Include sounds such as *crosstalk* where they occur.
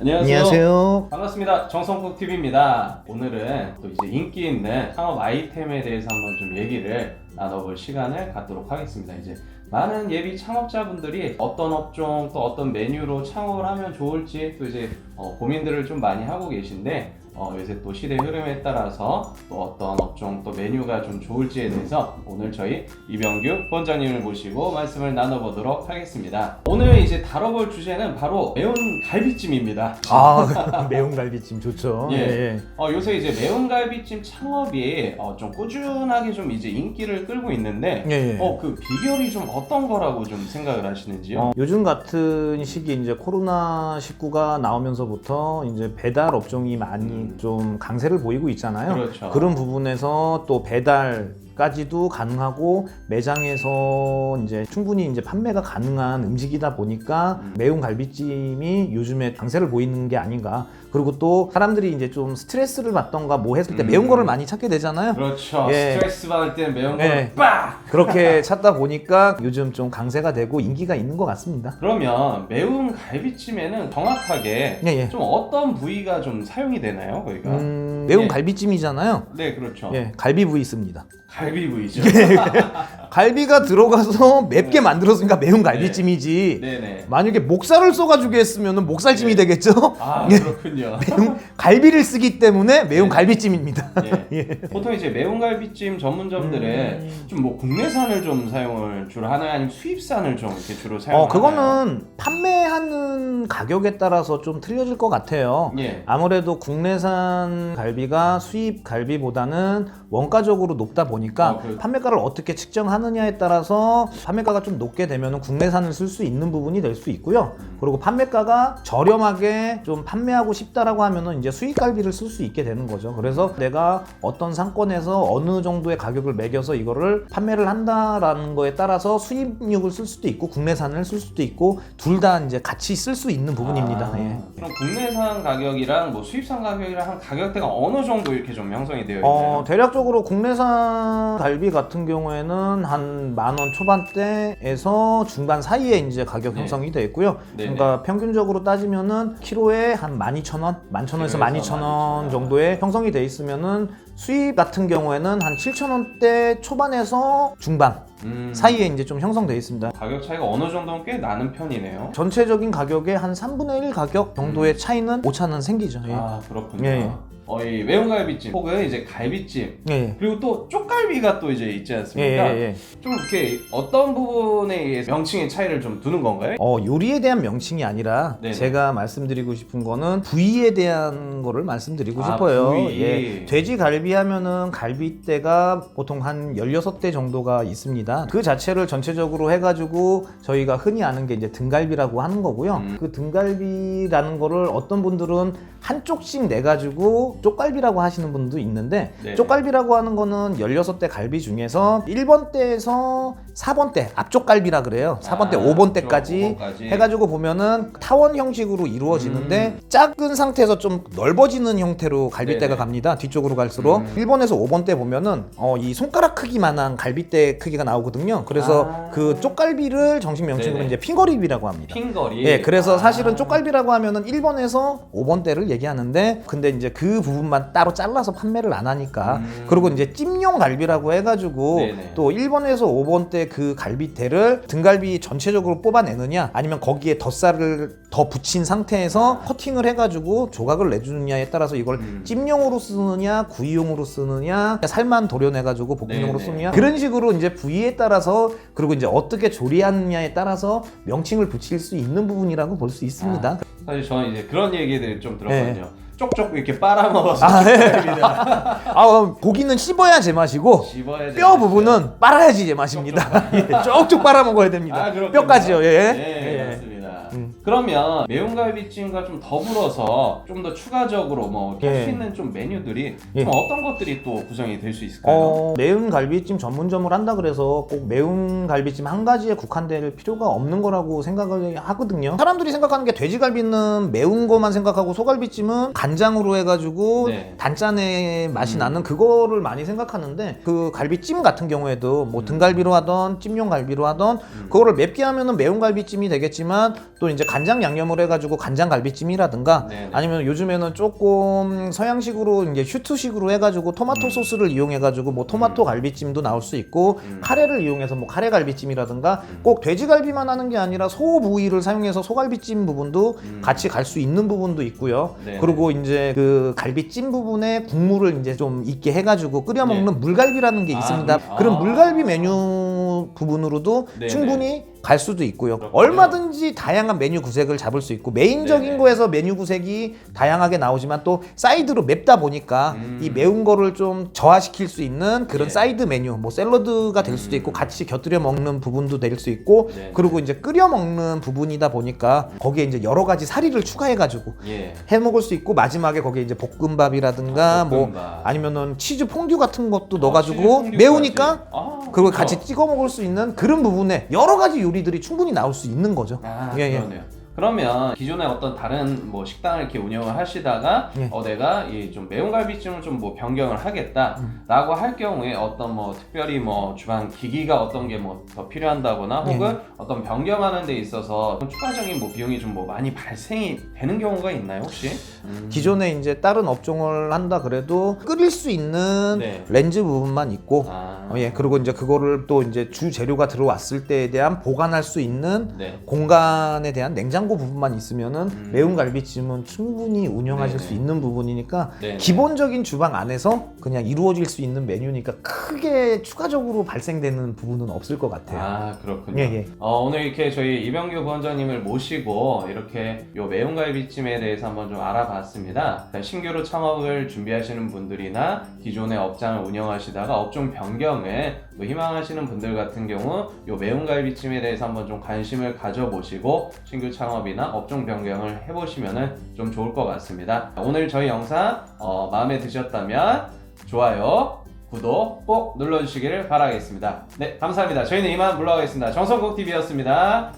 안녕하세요. 안녕하세요. 반갑습니다. 정성국 TV입니다. 오늘은 또 이제 인기 있는 창업 아이템에 대해서 한번 좀 얘기를 나눠볼 시간을 갖도록 하겠습니다. 이제 많은 예비 창업자분들이 어떤 업종 또 어떤 메뉴로 창업을 하면 좋을지 또 이제 어, 고민들을 좀 많이 하고 계신데 어, 요새 또 시대 흐름에 따라서 또 어떤 업종 또 메뉴가 좀 좋을지에 대해서 오늘 저희 이병규 부원장님을 모시고 말씀을 나눠보도록 하겠습니다. 오늘 이제 다뤄볼 주제는 바로 매운 갈비찜입니다. 아 *laughs* 매운 갈비찜 좋죠. 예. 어, 요새 이제 매운 갈비찜 창업이 어, 좀 꾸준하게 좀 이제 인기를 끌고 있는데 예, 예. 어, 그 비결이 좀 어떤 거라고 좀 생각을 하시는지요? 어, 요즘 같은 시기에 이제 코로나 19가 나오면서부터 이제 배달 업종이 많이 좀 강세를 보이고 있잖아요. 음. 그렇죠. 런 부분에서 또 배달 까지도 가능하고 매장에서 이제 충분히 이제 판매가 가능한 음식이다 보니까 음. 매운 갈비찜이 요즘에 강세를 보이는 게 아닌가. 그리고 또 사람들이 이제 좀 스트레스를 받던가 뭐 했을 때 음. 매운 거를 많이 찾게 되잖아요. 그렇죠. 예. 스트레스 받을 때는 매운 예. 거를 빡! 그렇게 찾다 보니까 요즘 좀 강세가 되고 인기가 있는 것 같습니다. 그러면 매운 갈비찜에는 정확하게 예, 예. 좀 어떤 부위가 좀 사용이 되나요? 거기가? 음, 매운 예. 갈비찜이잖아요. 네, 그렇죠. 예, 갈비 부위 있습니다. 갈비 부위죠. *laughs* 갈비가 들어가서 *laughs* 맵게 만들었으니까 매운 갈비찜이지. 네, 네. 만약에 목살을 써가지고 했으면 목살찜이 네. 되겠죠? 아, *laughs* 예. 그렇군요. *laughs* 매운 갈비를 쓰기 때문에 매운 네. 갈비찜입니다. 예. 보통 이제 매운 갈비찜 전문점들은 음. 좀뭐 국내산을 좀 사용을 주로 하나요? 아니면 수입산을 좀 이렇게 주로 사용하나요? 어, 그거는 판매하는 가격에 따라서 좀 틀려질 것 같아요. 예. 아무래도 국내산 갈비가 수입 갈비보다는 원가적으로 높다 보니까 어, 그- 판매가를 어떻게 측정하 느냐에 따라서 판매가가 좀 높게 되면 국내산을 쓸 수 있는 부분이 될 수 있고요. 그리고 판매가가 저렴하게 좀 판매하고 싶다라고 하면은 이제 수입 갈비를 쓸 수 있게 되는 거죠. 그래서 내가 어떤 상권에서 어느 정도의 가격을 매겨서 이거를 판매를 한다라는 거에 따라서 수입육을 쓸 수도 있고 국내산을 쓸 수도 있고 둘 다 이제 같이 쓸 수 있는 부분입니다. 아, 예. 그럼 국내산 가격이랑 뭐 수입산 가격이랑 한 가격대가 어느 정도 이렇게 좀 형성이 되어 있나요? 어, 대략적으로 국내산 갈비 같은 경우에는 한 만 원 초반대에서 중반 사이에 이제 가격 네. 형성이 되어 있고요. 네네. 그러니까 평균적으로 따지면은 키로에 한 12,000원, 11,000원에서 키로에서 12,000원 12,000원. 정도에 형성이 되어 있으면은 수입 같은 경우에는 한 7,000원대 초반에서 중반 음, 사이에 이제 좀 형성되어 있습니다. 가격 차이가 어느 정도는 꽤 나는 편이네요. 전체적인 가격의 한 3분의 1 가격 정도의 차이는 오차는 생기죠. 예. 음. 아 그렇군요. 예, 예. 어, 이 매운 갈비찜 혹은 이제 갈비찜 예, 예. 그리고 또 쪽갈비가 또 이제 있지 예, 않습니까? 예, 예. 좀 이렇게 어떤 부분에 의해서 명칭의 차이를 좀 두는 건가요? 어, 요리에 대한 명칭이 아니라 네네. 제가 말씀드리고 싶은 거는 부위에 대한 거를 말씀드리고 아, 싶어요. 부위. 예. 돼지 갈비 하면은 갈비대가 보통 한 16대 정도가 있습니다. 그 자체를 전체적으로 해 가지고 저희가 흔히 아는 게 이제 등갈비라고 하는 거고요. 음. 그 등갈비라는 거를 어떤 분들은 한쪽씩 내 가지고 쪽갈비라고 하시는 분도 있는데 네네. 쪽갈비라고 하는 거는 16대 갈비 중에서 1번 대에서 4번 대 앞쪽 갈비라 그래요. 4번 대 아, 5번 대까지 쪽 5번까지. 해가지고 보면은 타원 형식으로 이루어지는데 작은 상태에서 좀 넓어지는 형태로 갈비대가 음. 네네. 갑니다. 뒤쪽으로 갈수록 음. 1번에서 5번 대 보면은 어, 이 손가락 크기만한 갈비대 크기가 나오거든요. 그래서 아. 그 쪽갈비를 정식 명칭으로 네네. 이제 핑거립이라고 합니다. 핑거리. 예, 그래서 아. 사실은 쪽갈비라고 하면은 1번에서 5번 대를 얘기하는데 근데 이제 그 부분만 따로 잘라서 판매를 안 하니까 음. 그리고 이제 찜용 갈비라고 해가지고 네네. 또 1번에서 5번 대그 갈비대를 등갈비 전체적으로 뽑아내느냐 아니면 거기에 덧살을 더 붙인 상태에서 커팅을 해가지고 조각을 내주느냐에 따라서 이걸 음. 찜용으로 쓰느냐 구이용으로 쓰느냐 살만 도려내가지고 볶음용으로 네네. 쓰느냐 그런 식으로 이제 부위에 따라서 그리고 이제 어떻게 조리하느냐에 따라서 명칭을 붙일 수 있는 부분이라고 볼 수 있습니다. 아, 사실 저는 이제 그런 얘기들 좀 들었거든요. 네. 쪽쪽 이렇게 빨아먹어서 아, 예. 쪽갈비다. 아, 고기는 씹어야 제맛이고 집어야지. 뼈 부분은 빨아야지 제맛입니다. 예, 쪽쪽 빨아 먹어야 *laughs* 됩니다. 아. 뼈까지요. 예. 네, 예. 음. 그러면 매운 갈비찜과 좀 더불어서 좀 더 추가적으로 뭐할 예. 수 있는 좀 메뉴들이 예. 좀 어떤 것들이 또 구성이 될 수 있을까요? 어, 매운 갈비찜 전문점을 한다 그래서 꼭 매운 갈비찜 한 가지에 국한될 필요가 없는 거라고 생각을 하거든요. 사람들이 생각하는 게 돼지갈비는 매운 거만 생각하고 소갈비찜은 간장으로 해가지고 네. 단짠의 맛이 음. 나는 그거를 많이 생각하는데 그 갈비찜 같은 경우에도 뭐 음. 등갈비로 하던 찜용 갈비로 하던 그거를 맵게 하면은 매운 갈비찜이 되겠지만 또 이제 간장 양념을 해가지고 간장 갈비찜이라든가 네네. 아니면 요즘에는 조금 서양식으로 이제 슈트식으로 해가지고 토마토 음. 소스를 이용해가지고 뭐 토마토 갈비찜도 나올 수 있고 음. 카레를 이용해서 뭐 카레 갈비찜이라든가 음. 꼭 돼지갈비만 하는 게 아니라 소 부위를 사용해서 소갈비찜 부분도 음. 같이 갈 수 있는 부분도 있고요. 네네. 그리고 이제 그 갈비찜 부분에 국물을 이제 좀 있게 해가지고 끓여 먹는 물갈비라는 게 네. 아, 있습니다. 물- 그런 아. 물갈비 메뉴 부분으로도 네네. 충분히 갈 수도 있고요. 그렇군요. 얼마든지 다양한 메뉴 구색을 잡을 수 있고 메인적인 네네. 거에서 메뉴 구색이 다양하게 나오지만 또 사이드로 맵다 보니까 음. 이 매운 거를 좀 저하시킬 수 있는 그런 예. 사이드 메뉴, 뭐 샐러드가 될 수도 음. 있고 같이 곁들여 먹는 부분도 될 수 있고 네네. 그리고 이제 끓여 먹는 부분이다 보니까 거기에 이제 여러 가지 사리를 추가해 가지고 예. 해 먹을 수 있고 마지막에 거기에 이제 볶음밥이라든가 아, 뭐 볶음밥. 아니면은 치즈 퐁듀 같은 것도 치즈 넣어 가지고 퐁듀까지. 매우니까 아, 그리고. 같이 찍어 먹을 수 있는 그런 부분에 여러 가지 요리 들이 충분히 나올 수 있는 거죠. 아, 예, 예. 그러네요. 그러면 기존에 어떤 다른 뭐 식당을 이렇게 운영을 하시다가 예. 어 내가 이 좀 매운 갈비찜을 좀 뭐 변경을 음. 하겠다라고 할 경우에 어떤 뭐 특별히 뭐 주방 기기가 어떤 게 뭐 더 필요한다거나 예. 혹은 어떤 변경하는 데 있어서 좀 추가적인 뭐 비용이 좀 뭐 많이 발생이 되는 경우가 있나요 혹시? 음. 기존에 이제 다른 업종을 한다 그래도 끓일 수 있는 네. 렌즈 부분만 있고 아, 어, 예 그리고 이제 그거를 또 이제 주 재료가 들어왔을 때에 대한 보관할 수 있는 네. 공간에 대한 냉장 고 부분만 있으면은 음. 매운 갈비찜은 충분히 운영하실 네네. 수 있는 부분이니까 네네. 기본적인 주방 안에서 그냥 이루어질 수 있는 메뉴니까 크게 추가적으로 발생되는 부분은 없을 것 같아요. 아 그렇군요. 예, 예. 어, 오늘 이렇게 저희 이병규 부원장님을 모시고 이렇게 요 매운 갈비찜에 대해서 한번 좀 알아봤습니다. 신규로 창업을 준비하시는 분들이나 기존의 업장을 운영하시다가 업종 변경을 뭐 희망하시는 분들 같은 경우 요 매운 갈비찜에 대해서 한번 좀 관심을 가져보시고 신규 창업이나 업종 변경을 해보시면 좀 좋을 것 같습니다. 오늘 저희 영상 어, 마음에 드셨다면 좋아요, 구독 꼭 눌러주시기를 바라겠습니다. 네, 감사합니다. 저희는 이만 물러가겠습니다. 정성국 TV였습니다.